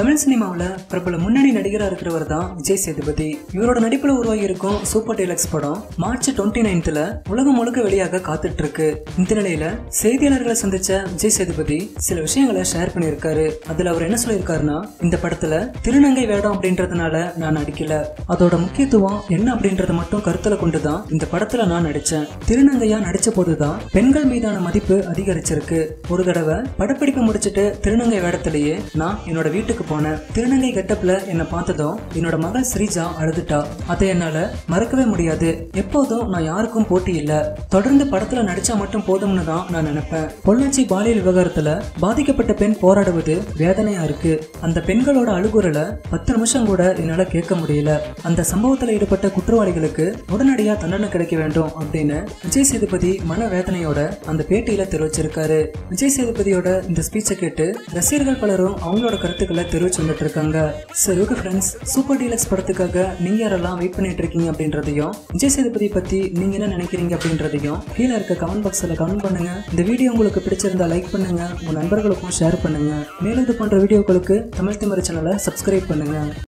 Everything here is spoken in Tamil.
தமிழ் சினிமாவில் பிரபல முன்னணி நடிகராக இருக்கிறவர் தான் விஜய் சேதுபதி. இவரோட நடிப்பில் உருவாகி இருக்கும் சூப்பர் டீலக்ஸ் படம் மார்ச் டுவெண்ட்டி நைன்த்தில் உலகம் முழுக்க வெளியாக காத்துட்டு இருக்கு இந்த நிலையில செய்தியாளர்களை சந்திச்ச விஜய் சேதுபதி சில விஷயங்களை ஷேர் பண்ணியிருக்காரு. அதுல அவர் என்ன சொல்லியிருக்காருன்னா இந்த படத்துல திருநங்கை வேடம் அப்படின்றதுனால நான் நடிக்கல. அதோட முக்கியத்துவம் என்ன அப்படின்றத மட்டும் கருத்துல கொண்டு தான் இந்த படத்துல நான் நடிச்சேன். திருநங்கையா நடிச்ச போதுதான் பெண்கள் மீதான மதிப்பு அதிகரிச்சிருக்கு. ஒரு தடவை படப்பிடிப்பு முடிச்சிட்டு திருநங்கை வேடத்திலேயே நான் என்னோட வீட்டுக்கு போனேன் திருநங்கை கெட்டப்ல என்னை பார்த்ததும் என்னோட மகள் ஸ்ரீஜா அழுதுட்டா. அதை என்னால மறக்கவே முடியாது. எப்போதும் நான் யாருக்கும் போட்டி இல்ல. தொடர்ந்து படத்துல நடிச்சா மட்டும் போதும்னு தான் நான் நினைப்பேன். பொள்ளாச்சி பாலியல் விவகாரத்துல பாதிக்கப்பட்ட பெண் போராடுவது வேதனையா இருக்கு. அந்த பெண்களோட அழுகுறல பத்து நிமிஷம் கூட என்னால கேட்க முடியல. அந்த சம்பவத்துல ஈடுபட்ட குற்றவாளிகளுக்கு உடனடியா தண்டனை கிடைக்க வேண்டும் அப்படின்னு விஜய் சேதுபதி மன வேதனையோட அந்த பேட்டியில தெரிவிச்சிருக்காரு. விஜய் சேதுபதியோட இந்த ஸ்பீச்சை கேட்டு ரசிகர்கள் பலரும் அவங்களோட கருத்துக்களை தெரிவிச்சு வந்துட்டு இருக்காங்க சரி ஓகே ஃப்ரெண்ட்ஸ் சூப்பர் டீலக்ஸ் படத்துக்காக நீங்க யாரெல்லாம் வெயிட் பண்ணிட்டு இருக்கீங்க அப்படின்றதையும் விஜய் சேதுபதி பத்தி நீங்க என்ன நினைக்கிறீங்க அப்படின்றதையும் கீழே இருக்க கமெண்ட் பாக்ஸ்ல கமெண்ட் பண்ணுங்க. இந்த வீடியோ உங்களுக்கு பிடிச்சிருந்தா லைக் பண்ணுங்க. உங்க நண்பர்களுக்கும் ஷேர் பண்ணுங்க. மேலும் இது போன்ற வீடியோக்களுக்கு தமிழ் திமறு சேனலை சப்ஸ்கிரைப் பண்ணுங்க.